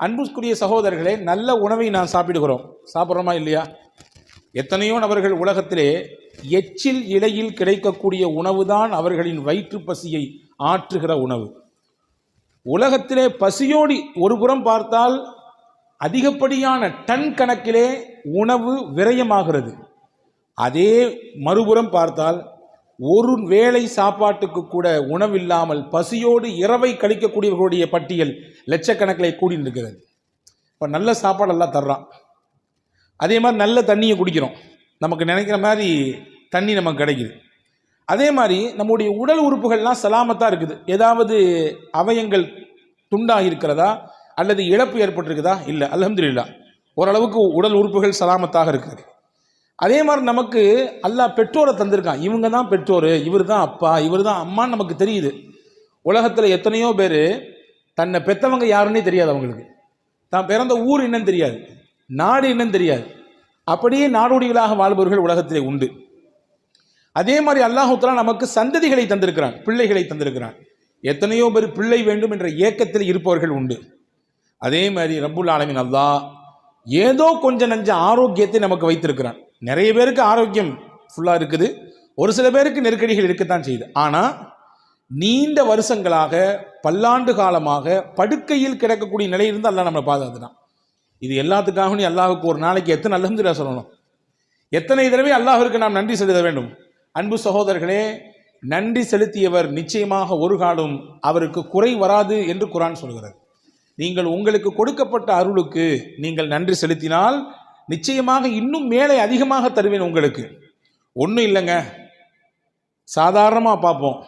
அன்புக்குரிய சகோதரர்களே நல்ல உணவை நான் சாப்பிடுகிறோம். சாப்பிட்றோமா இல்லையா? எத்தனையோ நபர்கள் உலகத்திலே எச்சில் இலையில் கிடைக்கக்கூடிய உணவுதான் அவர்களின் வயிற்று பசியை ஆற்றுகிற உணவு. உலகத்திலே பசியோடி ஒரு புறம் பார்த்தால் அதிகப்படியான டன் கணக்கிலே உணவு விரயமாகிறது. அதே மறுபுறம் பார்த்தால் ஒரு வேளை சாப்பாட்டுக்கு கூட உணவில்லாமல் பசியோடு இரவை கழிக்கக்கூடியவர்களுடைய பட்டியல் லட்சக்கணக்கில் கூடி இருக்கிறது இப்போ நல்ல சாப்பாடு எல்லாம் தர்றான். அதே மாதிரி நல்ல தண்ணியை குடிக்கிறோம். நமக்கு நினைக்கிற மாதிரி தண்ணி நமக்கு கிடைக்குது. அதே மாதிரி நம்முடைய உடல் உறுப்புகள்லாம் சலாமத்தாக இருக்குது. ஏதாவது அவயங்கள் துண்டாக இருக்கிறதா? அல்லது இழப்பு ஏற்பட்டிருக்குதா? இல்லை. அலமதுல்லா ஓரளவுக்கு உடல் உறுப்புகள் சலாமத்தாக இருக்குது அதே மாதிரி நமக்கு அல்லாஹ் பெற்றோரை தந்திருக்கான். இவங்க தான் பெற்றோர். இவர் தான் அப்பா. இவர் தான் அம்மான்னு நமக்கு தெரியுது. உலகத்தில் எத்தனையோ பேர் தன்னை பெற்றவங்க யாருன்னே தெரியாது அவங்களுக்கு. தான் பிறந்த ஊர் என்னன்னு தெரியாது. நாடு என்னன்னு தெரியாது. அப்படியே நாடோடிகளாக வாழ்பவர்கள் உலகத்திலே உண்டு. அதே மாதிரி அல்லாஹுத்தலா நமக்கு சந்ததிகளை தந்திருக்கிறான். பிள்ளைகளை தந்திருக்கிறான். எத்தனையோ பேர் பிள்ளை வேண்டும் என்ற ஏக்கத்தில் இருப்பவர்கள் உண்டு. அதே மாதிரி ரப்புல் ஆலமின் அல்லாஹ் ஏதோ கொஞ்சம் நஞ்ச ஆரோக்கியத்தை நமக்கு வைத்திருக்கிறான். நிறைய பேருக்கு ஆரோக்கியம் ஃபுல்லாக இருக்குது. ஒரு சில பேருக்கு நெருக்கடிகள் இருக்கத்தான் செய்யுது. ஆனால் நீண்ட வருஷங்களாக பல்லாண்டு காலமாக படுக்கையில் கிடக்கக்கூடிய நிலை இருந்து அல்லாஹ் நம்மளை பாதுகாத்துனான் இது எல்லாத்துக்காகவும் நீ அல்லாஹுக்கு ஒரு நாளைக்கு எத்தனை அல்ஹம்துலில்லாஹ் சொல்லணும். எத்தனை தடவை அல்லாஹிற்கு நாம் நன்றி செலுத்த வேண்டும்? அன்பு சகோதரர்களே நன்றி செலுத்தியவர் நிச்சயமாக ஒரு காலம் அவருக்கு குறை வராது என்று குரான் சொல்கிறது. நீங்கள் உங்களுக்கு கொடுக்கப்பட்ட அருளுக்கு நீங்கள் நன்றி செலுத்தினால் நிச்சயமாக இன்னும் மேலே அதிகமாக தருவேன் உங்களுக்கு. ஒன்றும் இல்லைங்க. சாதாரணமாக பார்ப்போம்.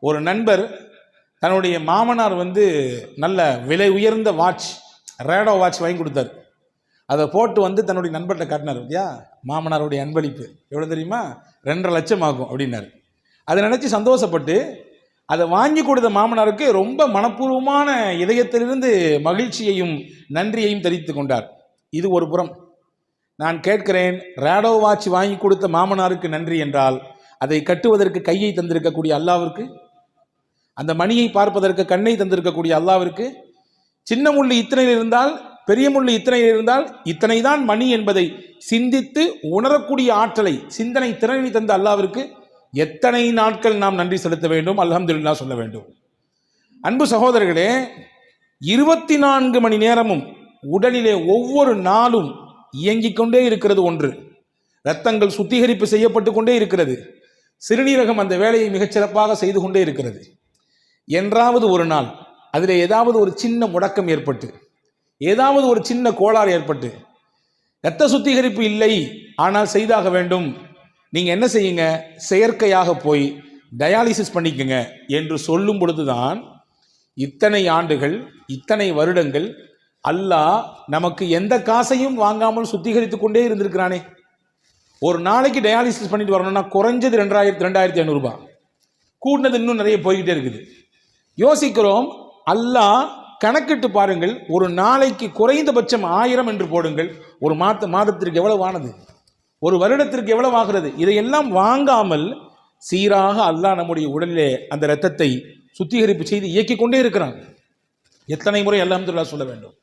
ஒரு நண்பர் தன்னுடைய மாமனார் வந்து நல்ல விலை உயர்ந்த வாட்ச் ரேடோ வாட்ச் வாங்கி கொடுத்தாரு. அதை போட்டு வந்து தன்னுடைய நண்பர்கிட்ட காட்டினார். பார்த்தியா மாமனாருடைய அன்பளிப்பு. எவ்வளோ தெரியுமா? ரெண்டரை லட்சம் ஆகும் அப்படின்னாரு. அதை நினச்சி சந்தோஷப்பட்டு அதை வாங்கி கொடுத்த மாமனாருக்கு ரொம்ப மனப்பூர்வமான இதயத்திலிருந்து மகிழ்ச்சியையும் நன்றியையும் தெரிவித்து கொண்டார். இது ஒரு புறம். நான் கேட்கிறேன் ரேடோ வாட்ச் வாங்கி கொடுத்த மாமனாருக்கு நன்றி என்றால் அதை கட்டுவதற்கு கையை தந்திருக்கக்கூடிய அல்லாவிற்கு? அந்த மணியை பார்ப்பதற்கு கண்ணை தந்திருக்கக்கூடிய அல்லாவிற்கு? சின்ன முள்ளு இத்தனையில் இருந்தால் பெரிய முள்ளு இத்தனையில் இருந்தால் இத்தனை தான் மணி என்பதை சிந்தித்து உணரக்கூடிய ஆற்றலை சிந்தனை திறனை தந்த அல்லாவிற்கு எத்தனை நாட்கள் நாம் நன்றி செலுத்த வேண்டும்? அல்ஹம்துல்லா சொல்ல வேண்டும். அன்பு சகோதரர்களே இருபத்தி நான்கு மணி நேரமும் உடலிலே ஒவ்வொரு நாளும் இயங்கிக் கொண்டே இருக்கிறது ஒன்று. இரத்தங்கள் சுத்திகரிப்பு செய்யப்பட்டு கொண்டே இருக்கிறது. சிறுநீரகம் அந்த வேலையை மிகச்சிறப்பாக செய்து கொண்டே இருக்கிறது. என்றாவது ஒரு நாள் அதில் ஏதாவது ஒரு சின்ன முடக்கம் ஏற்பட்டு ஏதாவது ஒரு சின்ன கோளாறு ஏற்பட்டு இரத்த சுத்திகரிப்பு இல்லை ஆனால் செய்தாக வேண்டும். நீங்கள் என்ன செய்யுங்க? செயற்கையாக போய் டயாலிசிஸ் பண்ணிக்கங்க என்று சொல்லும் பொழுதுதான் இத்தனை ஆண்டுகள் இத்தனை வருடங்கள் அல்லாஹ் நமக்கு எந்த காசையும் வாங்காமல் சுத்திகரித்து கொண்டே இருந்திருக்கிறானே. ஒரு நாளைக்கு டயாலிசிஸ் பண்ணிட்டு வரணும்னா குறைஞ்சது ரெண்டாயிரத்தி ரெண்டாயிரத்தி ஐநூறுரூபா கூட்டினது இன்னும் நிறைய போய்கிட்டே இருக்குது. யோசிக்கிறோம் அல்லாஹ் கணக்கிட்டு பாருங்கள் ஒரு நாளைக்கு குறைந்தபட்சம் ஆயிரம் என்று போடுங்கள். ஒரு மாத மாதத்திற்கு எவ்வளவு ஆனது? ஒரு வருடத்திற்கு எவ்வளவு ஆகிறது? இதையெல்லாம் வாங்காமல் சீராக அல்லாஹ் நம்முடைய உடலிலே அந்த இரத்தத்தை சுத்திகரிப்பு செய்து இயக்கிக் கொண்டே இருக்கிறான். எத்தனை முறை அல்லாமதுல்லா சொல்ல வேண்டும்.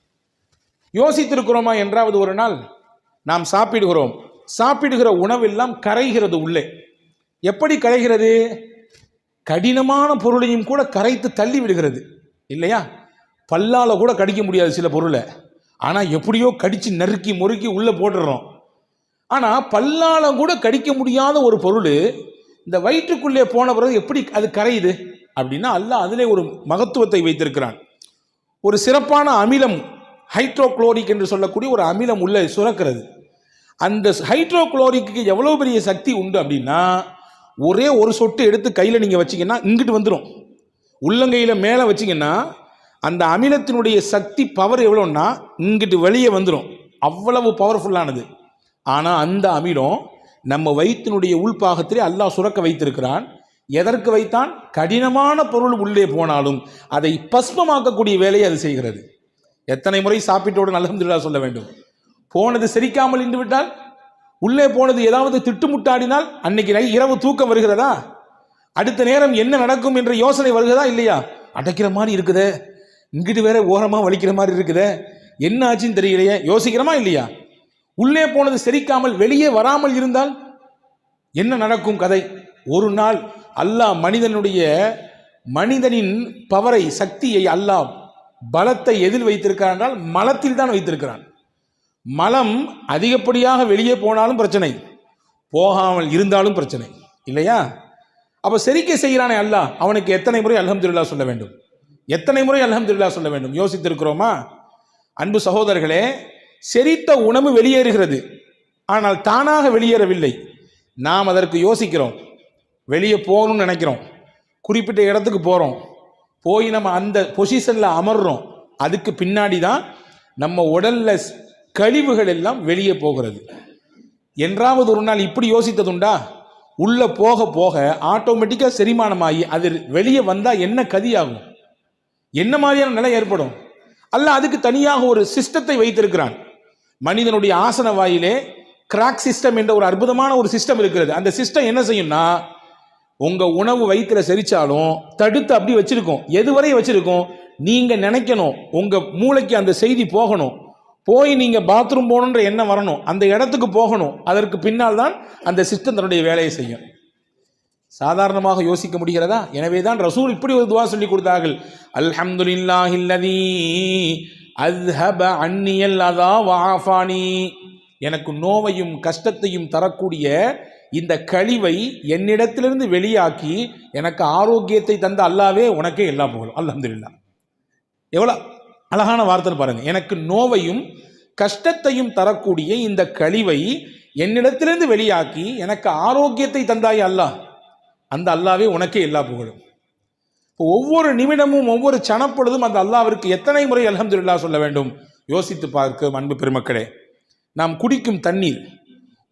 யோசித்திருக்கிறோமா என்றாவது ஒரு நாள் நாம் சாப்பிடுகிறோம். சாப்பிடுகிற உணவெல்லாம் கரைகிறது உள்ளே. எப்படி கரைகிறது? கடினமான பொருளையும் கூட கரைத்து தள்ளி விடுகிறது. இல்லையா? பல்லால் கூட கடிக்க முடியாது சில பொருளை. ஆனால் எப்படியோ கடித்து நறுக்கி முறுக்கி உள்ளே போட்டுடுறோம். ஆனால் பல்லால் கூட கடிக்க முடியாத ஒரு பொருள் இந்த வயிற்றுக்குள்ளே போன பிறகு எப்படி அது கரையுது? அப்படின்னா அல்லாஹ் அதிலே ஒரு மகத்துவத்தை வைத்திருக்கிறான். ஒரு சிறப்பான அமிலம் ஹைட்ரோக்ளோரிக் என்று சொல்லக்கூடிய ஒரு அமிலம் உள்ள சுரக்கிறது. அந்த ஹைட்ரோக்ளோரிக்கு எவ்வளோ பெரிய சக்தி உண்டு அப்படின்னா ஒரே ஒரு சொட்டு எடுத்து கையில் நீங்கள் வச்சீங்கன்னா இங்கிட்டு வந்துடும் உள்ளங்கையில் மேலே வச்சீங்கன்னா அந்த அமிலத்தினுடைய சக்தி பவர் எவ்வளோன்னா இங்கிட்டு வெளியே வந்துடும் அவ்வளவு பவர்ஃபுல்லானது ஆனால் அந்த அமிலம் நம்ம வயிற்றினுடைய உள்பாகத்திலே அல்லாஹ் சுரக்க வைத்திருக்கிறான். எதற்கு வைத்தான்? கடினமான பொருள் உள்ளே போனாலும் அதை பஸ்மமாக்கக்கூடிய வேலையை அது செய்கிறது. எத்தனை முறை சாப்பிட்டோடு அல்ஹம்துலில்லாஹ் சொல்ல வேண்டும். போனது செரிக்காமல் இருந்து விட்டால் உள்ளே போனது ஏதாவது திட்டுமுட்டாடினால் அன்னைக்கு நை- இரவு தூக்கம் வருகிறதா? அடுத்த நேரம் என்ன நடக்கும் என்ற யோசனை வருகிறதா இல்லையா? அடைக்கிற மாதிரி இருக்குதே. இங்கிட்டு வேற ஓரமாக வலிக்கிற மாதிரி இருக்குதே. என்ன ஆச்சுன்னு தெரியலையே. யோசிக்கிறோமா இல்லையா? உள்ளே போனது செரிக்காமல் வெளியே வராமல் இருந்தால் என்ன நடக்கும் கதை? ஒரு நாள் அல்லாஹ் மனிதனுடைய மனிதனின் பவரை சக்தியை அல்லாஹ் பலத்தை எதில் வைத்திருக்கிறான் என்றால் மலத்தில் தான் வைத்திருக்கிறான். மலம் அதிகப்படியாக வெளியே போனாலும் பிரச்சனை போகாமல் இருந்தாலும் பிரச்சனை இல்லையா? அப்போ செரிக்கை செய்கிறானே அல்லாஹ் அவனுக்கு எத்தனை முறை அல்ஹம்துலில்லாஹ் சொல்ல வேண்டும்? எத்தனை முறை அல்ஹம்துலில்லாஹ் சொல்ல வேண்டும்? யோசித்திருக்கிறோமா? அன்பு சகோதரர்களே செரித்த உணவு வெளியேறுகிறது ஆனால் தானாக வெளியேறவில்லை. நாம் அதற்கு யோசிக்கிறோம் வெளியே போகணும்னு நினைக்கிறோம் குறிப்பிட்ட இடத்துக்கு போகிறோம் போய் நம்ம அந்த பொசிஷனில் அமர்றோம். அதுக்கு பின்னாடி தான் நம்ம உடல்ல கழிவுகள் எல்லாம் வெளியே போகிறது. என்றாவது ஒரு நாள் இப்படி யோசித்ததுண்டா? உள்ளே போக போக ஆட்டோமேட்டிக்காக செரிமானமாகி அது வெளியே வந்தால் என்ன கதியாகும்? என்ன மாதிரியான நிலை ஏற்படும்? அல்ல அதுக்கு தனியாக ஒரு சிஸ்டத்தை வைத்திருக்கிறான். மனிதனுடைய ஆசன வாயிலே கிராக் சிஸ்டம் என்ற ஒரு அற்புதமான ஒரு சிஸ்டம் இருக்கிறது. அந்த சிஸ்டம் என்ன செய்யும்னா உங்கள் உணவு வயிற்றில் செரிச்சாலும் தடுத்து அப்படி வச்சுருக்கோம். எதுவரை வச்சுருக்கோம்? நீங்கள் நினைக்கணும். உங்கள் மூளைக்கு அந்த செய்தி போகணும். போய் நீங்கள் பாத்ரூம் போகணுன்ற எண்ணம் வரணும். அந்த இடத்துக்கு போகணும். அதற்கு பின்னால் தான் அந்த சிஸ்டம் தன்னுடைய வேலையை செய்யும். சாதாரணமாக யோசிக்க முடிகிறதா? எனவே தான் ரசூல் இப்படி ஒரு துவா சொல்லி கொடுத்தார்கள். அல்ஹம்துலில்லாஹில்லதி அஸ்ஹப அன்னியல் அதா வாஃபானி எனக்கு நோவையும் கஷ்டத்தையும் தரக்கூடிய இந்த கழிவை என்னிடத்திலிருந்து வெளியாக்கி எனக்கு ஆரோக்கியத்தை தந்த அல்லாவே உனக்கே எல்லா புகழும். அல்ஹம்துலில்லாஹ் எவ்வளோ அழகான வார்த்தை பாருங்கள் எனக்கு நோவையும் கஷ்டத்தையும் தரக்கூடிய இந்த கழிவை என்னிடத்திலிருந்து வெளியாக்கி எனக்கு ஆரோக்கியத்தை தந்தாய் அல்லாஹ். அந்த அல்லாவே உனக்கே எல்லா புகழும். இப்போ ஒவ்வொரு நிமிடமும் ஒவ்வொரு சனப்பொழுதும் அந்த அல்லாவிற்கு எத்தனை முறை அலமதுல்லா சொல்ல வேண்டும்? யோசித்து பார்க்க அன்பு பெருமக்களே. நாம் குடிக்கும் தண்ணீர்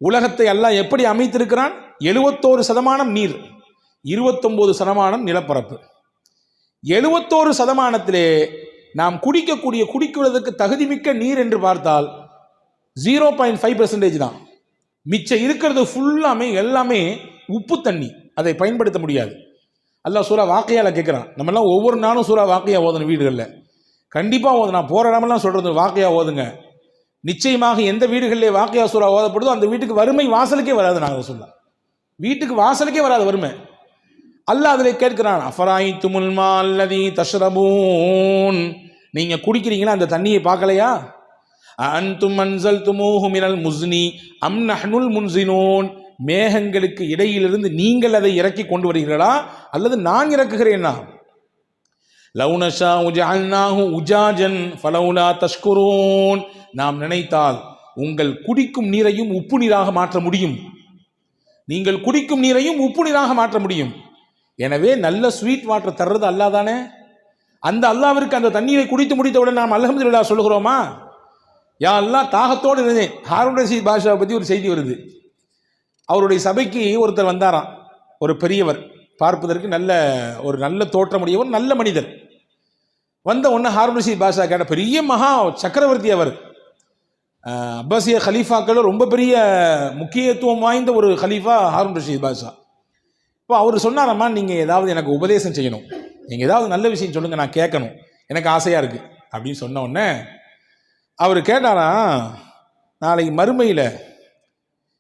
உலகத்தை அல்லாஹ் எப்படி அமைத்திருக்கிறான்? எழுபத்தோரு சதமானம் நீர் இருபத்தொம்போது சதமானம் நிலப்பரப்பு. எழுபத்தோரு சதமானத்திலே நாம் குடிக்கக்கூடிய குடிக்குவதற்கு தகுதிமிக்க நீர் என்று பார்த்தால் ஜீரோ பாயிண்ட் ஃபைவ் பர்சன்டேஜ் தான். மிச்சம் இருக்கிறது ஃபுல்லாமே எல்லாமே உப்பு தண்ணி. அதை பயன்படுத்த முடியாது. அல்ல சூறா வாக்கையால் கேட்குறான் நம்மலாம் ஒவ்வொரு நாளும் சூறா வாக்கையாக ஓதணும் வீடுகளில். கண்டிப்பாக ஓது நான் போகிற இடமெல்லாம் சொல்கிறது வாக்கையாக ஓதுங்க. நிச்சயமாக எந்த வீடுகளிலே வாக்கையா சூறா ஓதப்படுதோ அந்த வீட்டுக்கு வறுமை வாசலுக்கே வராது நாங்கள் சொல்லலாம் வீட்டுக்கு வாசலுக்கே வராது வறுமை. அல்ல அதில் கேட்கிறான் அஃபராய் துமுல்மா அல்லதி தஷ்ரபூன். நீங்கள் குடிக்கிறீங்களா அந்த தண்ணியை பார்க்கலையா? அன்தும் அன்சல் துமூஹு மினல் முஸ்னி அம் நஹ்னுல் முன்சினோன். மேகங்களுக்கு இடையிலிருந்து நீங்கள் அதை இறக்கி கொண்டு வருகிறீர்களா? அல்லது நான் இறக்குகிறேனா லவுனஷா உஜஅல்னாஹு உஜாஜன் ஃபலவுலா தஷ்குரூன். நாம் நினைத்தால் உங்கள் குடிக்கும் நீரையும் உப்பு நீராக மாற்ற முடியும். நீங்கள் குடிக்கும் நீரையும் உப்பு நீராக மாற்ற முடியும். எனவே நல்ல ஸ்வீட் வாட்டர் தர்றது அல்லாஹ் தானே? அந்த அல்லாவிற்கு அந்த தண்ணீரை குடித்து முடித்தவுடன் நாம் அல்ஹம்துலில்லாஹ் சொல்கிறோமா யா அல்லா தாகத்தோடு இருந்தேன். ஹாரூன் ரஷீத் பாஷாவை பற்றி ஒரு செய்தி வருது. அவருடைய சபைக்கு ஒருத்தர் வந்தாராம். ஒரு பெரியவர். பார்ப்பதற்கு நல்ல ஒரு நல்ல தோற்றமுடையவர் நல்ல மனிதர். வந்த ஒன்று ஹாரூன் ரஷீத் பாஷா கேட்ட பெரிய மகா சக்கரவர்த்தி அவர். அப்பாசிய ஹலீஃபாக்கள் ரொம்ப பெரிய முக்கியத்துவம் வாய்ந்த ஒரு ஹலீஃபா ஹாரூன் ரஷீத் பாஷா. இப்போ அவர் சொன்னாரம்மா நீங்கள் ஏதாவது எனக்கு உபதேசம் செய்யணும். நீங்கள் ஏதாவது நல்ல விஷயம் சொல்லுங்கள் நான் கேட்கணும். எனக்கு ஆசையாக இருக்குது அப்படின்னு சொன்ன உடனே அவர் கேட்டாராம் நாளைக்கு மறுமையில்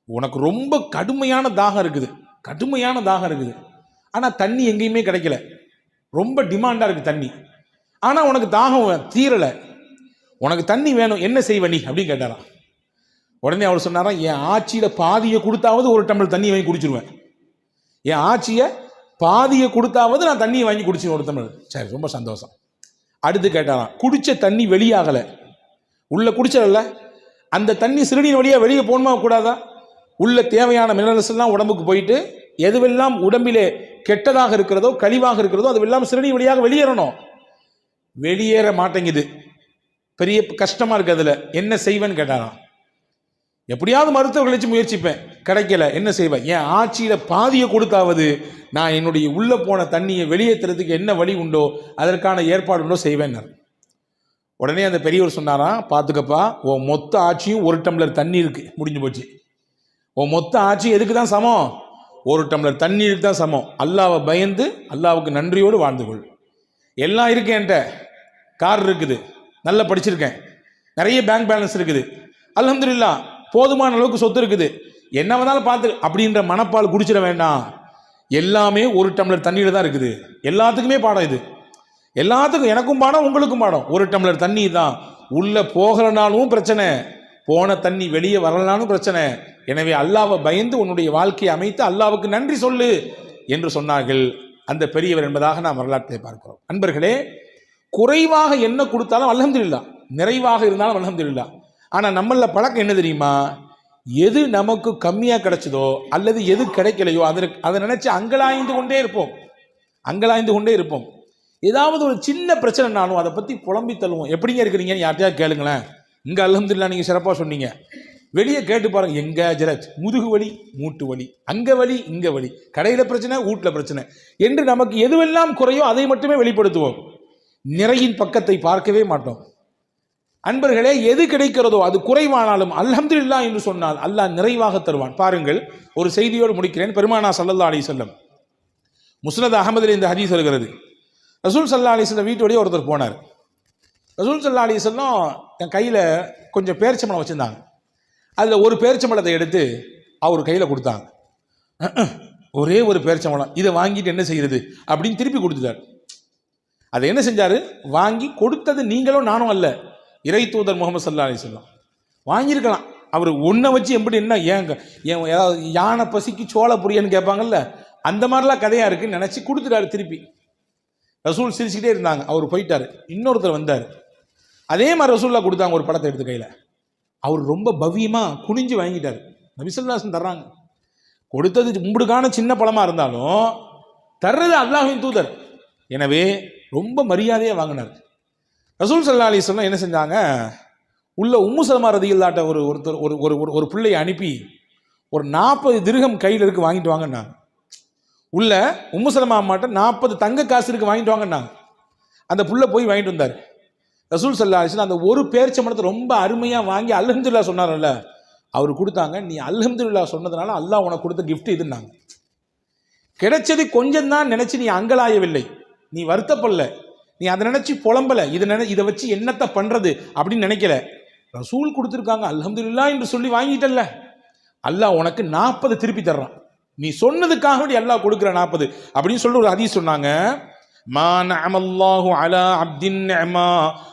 உனக்கு ரொம்ப கடுமையான தாகம் இருக்குது. கடுமையான தாகம் இருக்குது. ஆனால் தண்ணி எங்கேயுமே கிடைக்கல. ரொம்ப டிமாண்டாக இருக்குது தண்ணி. ஆனால் உனக்கு தாகம் தீரலை. உனக்கு தண்ணி வேணும் என்ன செய்வ நீ? அப்படின்னு கேட்டாராம். உடனே அவர் சொன்னாராம் என் ஆட்சியில் பாதியை கொடுத்தாவது ஒரு டம்ளர் தண்ணி வாங்கி குடிச்சிருவேன். என் ஆட்சியை பாதியை கொடுத்தாவது நான் தண்ணியை வாங்கி குடிச்சிருவேன் ஒரு டம்ளர். சரி ரொம்ப சந்தோஷம். அடுத்து கேட்டாராம் குடிச்ச தண்ணி வெளியாகலை. உள்ளே குடிச்சல அந்த தண்ணி சிறுநீர் வழியாக வெளியே போகணுமா கூடாதா? உள்ள தேவையான மினரல்ஸ் எல்லாம் உடம்புக்கு போயிட்டு எதுவெல்லாம் உடம்பிலே கெட்டதாக இருக்கிறதோ கழிவாக இருக்கிறதோ அதுவெல்லாம் சிறுநீர் வழியாக வெளியேறணும். வெளியேற மாட்டேங்குது. பெரிய கஷ்டமாக இருக்குது அதில். என்ன செய்வேன்னு கேட்டாராம். எப்படியாவது மருத்துவர்கள் வச்சு முயற்சிப்பேன். கிடைக்கல. என்ன செய்வேன்? என் ஆட்சியில் பாதியை கொடுத்தாவது நான் என்னுடைய உள்ளே போன தண்ணியை வெளியேற்றுறதுக்கு என்ன வழி உண்டோ அதற்கான ஏற்பாடு உண்டோ செய்வேன் உடனே அந்த பெரியவர் சொன்னாராம் பார்த்துக்கப்பா உன் மொத்த ஆட்சியும் ஒரு டம்ளர் தண்ணி இருக்குது முடிஞ்சு போச்சு. உன் மொத்த ஆட்சி எதுக்கு தான் சமம்? ஒரு டம்ளர் தண்ணீருக்கு தான் சமம். அல்லாவை பயந்து அல்லாவுக்கு நன்றியோடு வாழ்ந்து கொள். எல்லாம் இருக்கு என்கிட்ட. கார் இருக்குது. நல்லா படிச்சிருக்கேன். நிறைய பேங்க் பேலன்ஸ் இருக்குது. அலமதுல்லா போதுமான அளவுக்கு சொத்து இருக்குது. என்ன வந்தாலும் பார்த்து அப்படின்ற மனப்பால் குடிச்சிட வேண்டாம். எல்லாமே ஒரு டம்ளர் தண்ணியில் தான் இருக்குது. எல்லாத்துக்குமே பாடம் இது. எல்லாத்துக்கும் எனக்கும் பாடம் உங்களுக்கும் பாடம். ஒரு டம்ளர் தண்ணி தான். உள்ளே போகலனாலும் பிரச்சனை. போன தண்ணி வெளியே வரலனாலும் பிரச்சனை. எனவே அல்லாவை பயந்து உன்னுடைய வாழ்க்கையை அமைத்து அல்லாவுக்கு நன்றி சொல்லு என்று சொன்னார்கள். அந்த பெரியவர் என்பதாக நாம் வரலாற்றை பார்க்கிறோம். அன்பர்களே குறைவாக என்ன கொடுத்தாலும் அலமதுல்லா நிறைவாக இருந்தாலும் அலமதுல்லா ஆனால் நம்மள பழக்கம் என்ன தெரியுமா? எது நமக்கு கம்மியாக கிடைச்சதோ அல்லது எது கிடைக்கலையோ அதற்கு அதை நினச்சி அங்கலாய்ந்து கொண்டே இருப்போம். அங்கலாய்ந்து கொண்டே இருப்போம். ஏதாவது ஒரு சின்ன பிரச்சனைனாலும் அதை பற்றி புலம்பி தள்ளுவோம். எப்படிங்க இருக்கிறீங்கன்னு யார்ட்டையாவது கேளுங்களேன். இங்கே அலமதுல்லா நீங்கள் சிறப்பாக சொன்னீங்க. வெளியே கேட்டு பாருங்க எங்க ஜெரத் முதுகு வலி மூட்டு வலி. அங்க வலி இங்க வலி. கடையில் பிரச்சனை வீட்டில் பிரச்சனை. என்று நமக்கு எதுவெல்லாம் குறையோ அதை மட்டுமே வெளிப்படுத்துவோம். நிறையின் பக்கத்தை பார்க்கவே மாட்டோம். அன்பர்களே எது கிடைக்கிறதோ அது குறைவானாலும் அல்ஹம்துல்லா என்று சொன்னால் அல்லாஹ் நிறைவாக தருவான். பாருங்கள் ஒரு செய்தியோடு முடிக்கிறேன். பெருமானா சல்லல்லா அலி செல்லம் முஸ்னத் அகமதில் இந்த ஹதீஸ் வருகிறது. ரசூல் சல்லா அலி செல்லம் வீட்டோடய ஒருத்தர் போனார். ரசூல் சல்லா அலி செல்லம் என் கையில் கொஞ்சம் பேரிச்சம்பளம் வச்சுருந்தாங்க. அதில் ஒரு பேரிச்சம்பளத்தை எடுத்து அவர் கையில் கொடுத்தாங்க. ஒரே ஒரு பேரிச்சம்பளம் இதை வாங்கிட்டு என்ன செய்கிறது அப்படின்னு திருப்பி கொடுத்துட்டார். அதை என்ன செஞ்சார்? வாங்கி கொடுத்தது நீங்களும் நானும் அல்ல. இறை தூதர் முகமது சல்லா அலி சொல்லம் வாங்கியிருக்கலாம். அவர் ஒன்றை வச்சு எப்படி என்ன ஏங்க ஏன் ஏதாவது யானை பசிக்கு சோழ புரியன்னு கேட்பாங்கல்ல அந்த மாதிரிலாம் கதையாக இருக்குன்னு நினச்சி கொடுத்துட்டாரு திருப்பி. ரசூல் சிரிச்சுக்கிட்டே இருந்தாங்க. அவர் போயிட்டார். இன்னொருத்தர் வந்தார். அதே மாதிரி ரசூல்லா கொடுத்தாங்க ஒரு படத்தை எடுத்து கையில். அவர் ரொம்ப பவ்யமாக குனிஞ்சு வாங்கிட்டார். நபிசல்லாசன் தர்றாங்க. கொடுத்தது உங்களுக்கான சின்ன பழமாக இருந்தாலும் தர்றது அல்லாஹின் தூதர். எனவே ரொம்ப மரியாதையாக வாங்கினார். ரசூல் சல்லா அலிஸ்லாம் என்ன செஞ்சாங்க? உள்ள உம்மு சலமா ரதியில்லாட்ட ஒரு ஒருத்தர் ஒரு ஒரு ஒரு பிள்ளையை அனுப்பி ஒரு நாற்பது திருகம் கையில் இருக்கு வாங்கிட்டு வாங்கினாங்க உள்ள உம்மு சலமா அம்மாட்ட நாற்பது தங்க காசு இருக்கு வாங்கிட்டு வாங்கினாங்க அந்த புள்ள போய் வாங்கிட்டு வந்தார். ரசூல் சல்லா அலிஸ்லாம் அந்த ஒரு பேரிச்சம்பளத்தை ரொம்ப அருமையாக வாங்கி அல்ஹம்துல்லா சொன்னார்ல அவர் கொடுத்தாங்க. நீ அல்ஹம்துல்லா சொன்னதுனால அல்லாஹ் உனக்கு கொடுத்த கிஃப்ட் இதுன்னாங்க. கிடைச்சது கொஞ்சம் தான் நினைச்சு நீ அங்கலாயவில்லை. நீ வருத்தப்படல. நீ அதை நினைச்சு புலம்பல. இதை நினை இதை வச்சு என்னத்தை பண்றது அப்படின்னு நினைக்கல. ரசூல் கொடுத்துருக்காங்க அல்ஹம்துல்லா என்று சொல்லி வாங்கிட்டல்ல அல்லாஹ் உனக்கு நாற்பது திருப்பி தர்றான். நீ சொன்னதுக்காக வேண்டி அல்லாஹ் கொடுக்குற நாற்பது அப்படின்னு சொல்லி ஒரு ஹதீஸ் சொன்னாங்க மா நஅமல்லாஹு அலா அப்தின் நிஅமா.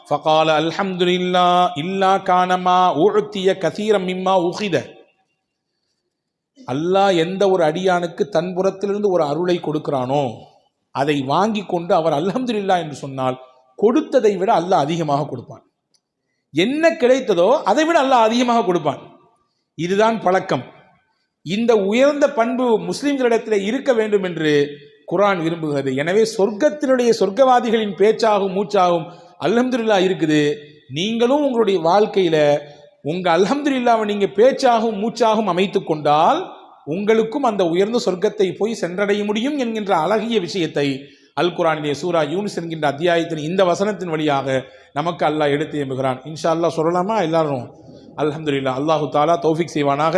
ஃபகால அல்ஹம்துலில்லாஹ் இல்லா கானமா உஅத்திய கசீரம் மிம்மா உஹித அல்லாஹ் எந்த ஒரு அடியானுக்கு தன்புறத்திலிருந்து ஒரு அருளை கொடுக்கிறானோ அதை வாங்கி கொண்டு அவர் அல்ஹம்துல்லா என்று சொன்னால் கொடுத்ததை விட அல்லாஹ் அதிகமாக கொடுப்பான். என்ன கிடைத்ததோ அதை விட அல்லாஹ் அதிகமாக கொடுப்பான். இதுதான் பழக்கம். இந்த உயர்ந்த பண்பு முஸ்லிம்களிடத்தில் இருக்க வேண்டும் என்று குரான் விரும்புகிறது. எனவே சொர்க்கத்தினுடைய சொர்க்கவாதிகளின் பேச்சாகும் மூச்சாகும் அல்ஹம்துல்லா இருக்குது. நீங்களும் உங்களுடைய வாழ்க்கையில் உங்கள் அல்ஹம்துல்லாவை நீங்கள் பேச்சாகவும் மூச்சாகும் அமைத்து கொண்டால் உங்களுக்கும் அந்த உயர்ந்த சொர்க்கத்தை போய் சென்றடைய முடியும் என்கின்ற அழகிய விஷயத்தை அல் குரானிலே சூரா யூனிஸ் என்கின்ற அத்தியாயத்தின் இந்த வசனத்தின் வழியாக நமக்கு அல்லாஹ் எடுத்து எம்புகிறான் இன்ஷா அல்லாஹ் சொல்லலாமா எல்லாரும்? அல்ஹம்துலில்லாஹ். அல்லாஹு தாலா தௌஃபிக் செய்வானாக.